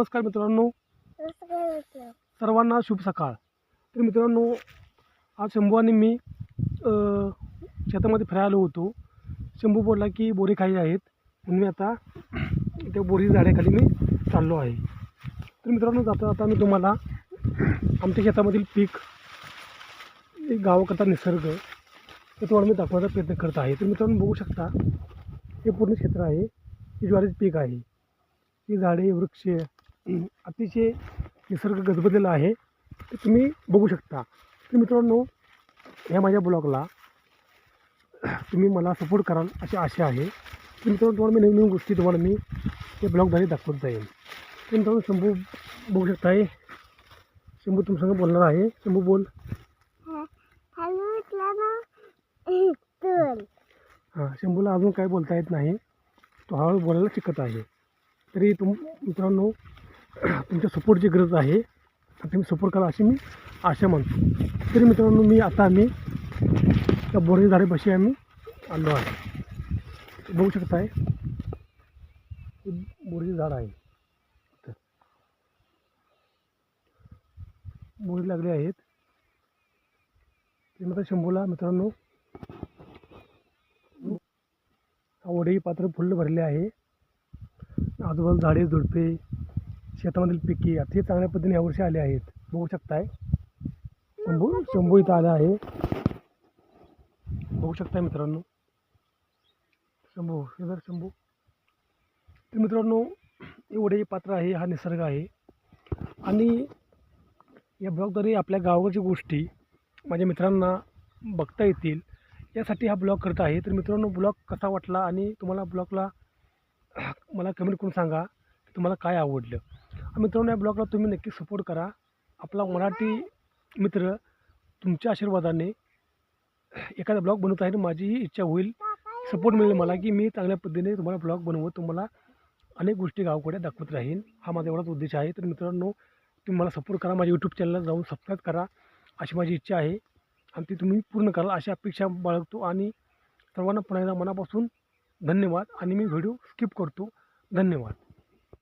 नमस्कार मित्रांनो. सर्वांना शुभ सकाळ. तर मित्रांनो आज शंभू आणि मी शेतामध्ये फिरायला होतो. शंभू बोलला की बोरी खाई आहेत. म्हणून मी आता त्या बोरी झाडाखाली मी चाललो आहे. तर मित्रांनो जाता जाता मी तुम्हाला आमच्या शेतामधील पीक एक गावाकरता निसर्ग हे तुम्हाला मी दाखवण्याचा प्रयत्न करत आहे. तर मित्रांनो बघू शकता हे पूर्ण क्षेत्र आहे. हे ज्वारीचं पीक आहे. ही झाडे वृक्ष अतिशय निसर्ग गजबजलेला आहे. ते तुम्ही बघू शकता. तर मित्रांनो ह्या माझ्या ब्लॉगला तुम्ही मला सपोर्ट कराल अशी आशा आहे. तर मित्रांनो तुम्हाला मी नवीन नवीन गोष्टी तुम्हाला मी या ब्लॉगद्वारे दाखवत जाईल तर मित्रांनो शंभू बघू शकता हे शंभू तुमच्यासंग बोलणार आहे. शंभू बोल. हां शंभूला अजून काय बोलता येत नाही. तो हळूहळू बोलायला शिकत आहे. तरी तुम मित्रांनो तुमच्या सपोर्टची गरज आहे. आणि तुम्ही सपोर्ट करा अशी मी आशा मानतो. तरी मित्रांनो मी आता आम्ही त्या बोरणी झाडेपाशी आम्ही आलो आहे. बघू शकताय हे बोरीचे झाड आहे. बोरी लागले आहेत. ते मात्र शंभूला मित्रांनो वडे पात्र फुल्ल भरले आहे. आजूबाजूला झाडे झुडपे शेतामधील पिके अतिशय चांगल्या पद्धतीने यावर्षी आले आहेत. बघू शकताय. शंभू शंभू इथं आला आहे. बघू शकताय मित्रांनो. शंभू हे जर शंभू. तर मित्रांनो हे वडे पात्र आहे हा निसर्ग आहे. आणि या ब्लॉगद्वारे आपल्या गावाकडच्या गोष्टी माझ्या मित्रांना बघता येतील. यासाठी हा ब्लॉग करत आहे. तर मित्रांनो ब्लॉग कसा वाटला आणि तुम्हाला ब्लॉगला मला कमेंट करून सांगा की तुम्हाला काय आवडलं. मित्रांनो या ब्लॉगला तुम्ही नक्की सपोर्ट करा. आपला मराठी मित्र तुमच्या आशीर्वादाने एखादा ब्लॉग बनवत आहे माझीही इच्छा होईल सपोर्ट मिळेल मला की मी चांगल्या पद्धतीने तुम्हाला ब्लॉग बनवत तुम्हाला अनेक गोष्टी गावाकडे दाखवत राहीन. हा माझा एवढाच उद्देश आहे. तर मित्रांनो तुम्ही मला सपोर्ट करा माझ्या यूट्यूब चॅनलला जाऊन सबस्क्राईब करा अशी माझी इच्छा आहे. आणि ती तुम्ही पूर्ण कराल अशी अपेक्षा बाळगतो. आणि सर्वांना पुन्हा एकदा मनापासून धन्यवाद. आणि मी व्हिडिओ स्किप करतो. धन्यवाद.